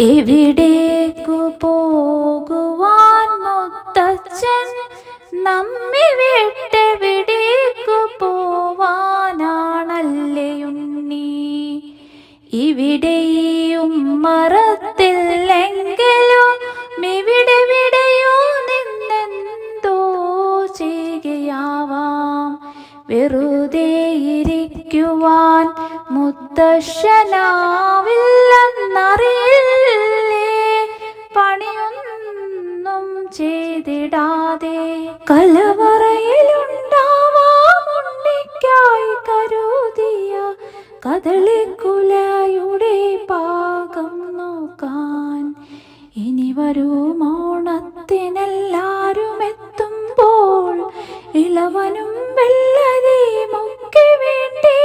എവിടേക്കു പോകുവാൻ മുത്തച്ഛൻ നമ്മി വിട്ടെവിടേക്കു പോവാനാണല്ലേ ഉണ്ണി. ഇവിടെയും മറത്തില്ലെങ്കിലും ഇവിടെവിടെയോ നിന്നെന്തോ ചെയ്യുകയാവാം. വെറുതെ ഇരിക്കുവാൻ മുത്തശ്ശനാവില്ലെന്നറിയില്ലേ ഇളവനും വെള്ളരിയുമൊക്കെ വേണ്ടേ?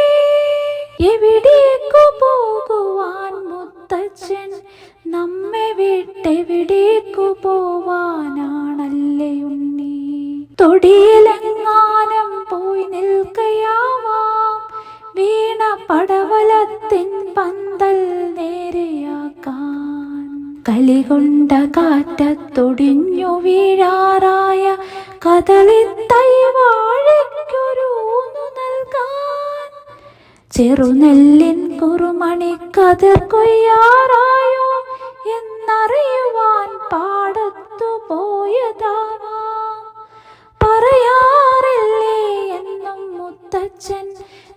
എവിടേക്കു പോകുവാൻ മുത്തച്ഛൻ നമ്മെ വിട്ടെവിടേക്കു പോവാനാണല്ലേ ഉണ്ണി? തൊടിയിലെങ്ങാനം പോയി നിൽക്കയാവാം. വീണ പടവലത്തിൻ പന്തൽ നേരെയാക്കാൻ. കലികൊണ്ട കാറ്റത്തൊടിഞ്ഞു വീഴാറായ കദളിത്തൈ ചെറുനെല്ലിൻ കുറുമണി കതിർ കൊയ്യാറായോ എന്നറിയുവാൻ പാടത്തു പോയതാവാ പറയാറില്ലേ എന്നും മുത്തച്ഛൻ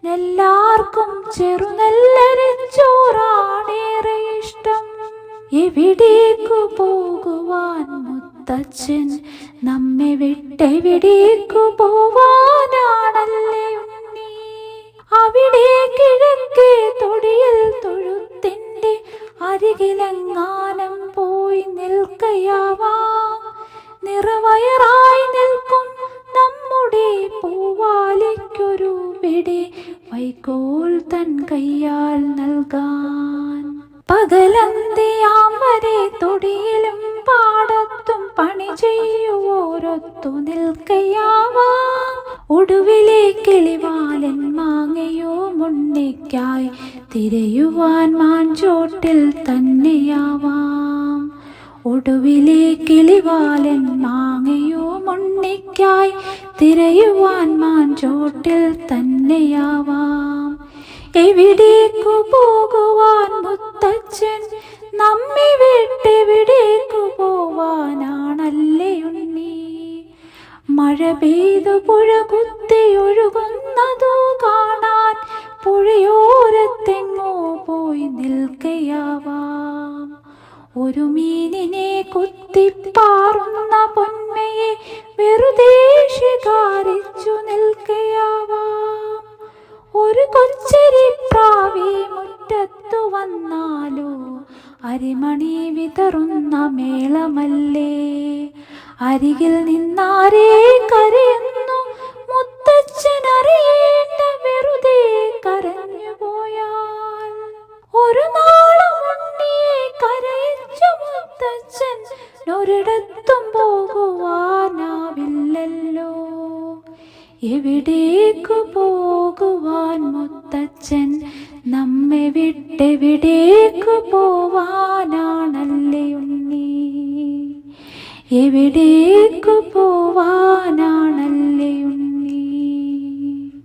എല്ലാവർക്കും ചെറുനെല്ലരിച്ചോറാണേറെ ഇഷ്ടം. എവിടേക്കു പോകുവാൻ മുത്തച്ഛൻ നമ്മെ വിട്ടെവിടേക്കു പോവാനാണല്ലേ ഉണ്ണി. അവിടെ കിഴക്കേ തൊടിയിൽ തൊഴുത്തിന്റെ അരികിലെങ്ങാനം പോയി നിൽക്കയാവാം. നിറവയറായി നിൽക്കും നമ്മുടെ പൂവാലിക്കൊരു പിടി വൈക്കോൽ തൻ കയ്യാൽ നൽകാൻ. പകലന്തിയാം വരെ തൊടിയിലും പാടത്തും പണി നിൽക്കയാവാ. ഒടുവിലെ കിളിവാലൻ മാങ്ങയോ മുണ്ണിക്കായി തിരയുവാൻ മാൻചോട്ടിൽ തന്നെയാവാം. ഒടുവിലെ കിളിവാലൻ മാങ്ങയോ മുണ്ണിക്കായി തിരയുവാൻ മാൻചോട്ടിൽ തന്നെയാവാം. എവിടേക്കു പോകുവാൻ മുത്തച്ഛൻ നമ്മെ വിട്ടെവിടേക്കു പോവാനാണല്ലേ മഴ പെയ്തു പുഴ കുത്തി ഒഴുകുന്നതു കാണാൻ പുഴയോരത്തെങ്ങോ പോയി നിൽക്കയാവാം. ഒരു മീനിനെ കുത്തിപ്പാറുന്ന പൊന്മയെ വെറുതെ ശികാരിച്ചു നിൽക്കയാവാം. ഒരു കൊച്ചരി പ്രാവി മുറ്റത്തു വന്നാലോ അരിമണി വിതറുന്ന മേളമല്ലേ? അരികിൽ നിന്നാരേ കരയുന്നു? മുത്തച്ഛൻ അറിയേണ്ട വെറുതെ കരഞ്ഞു പോയാൽ. ഒരു നാളും ഉണ്ണിയെ കരയിച്ചു മുത്തച്ഛൻ ഒരിടത്തും പോകുവാനാവില്ലല്ലോ. എവിടേക്കു പോകുവാൻ മുത്തച്ഛൻ? നമ്മെ വിട്ടെവിടേക്കു പോവാനാണല്ലേ എവിടേക്കു പോവാനാണല്ലേ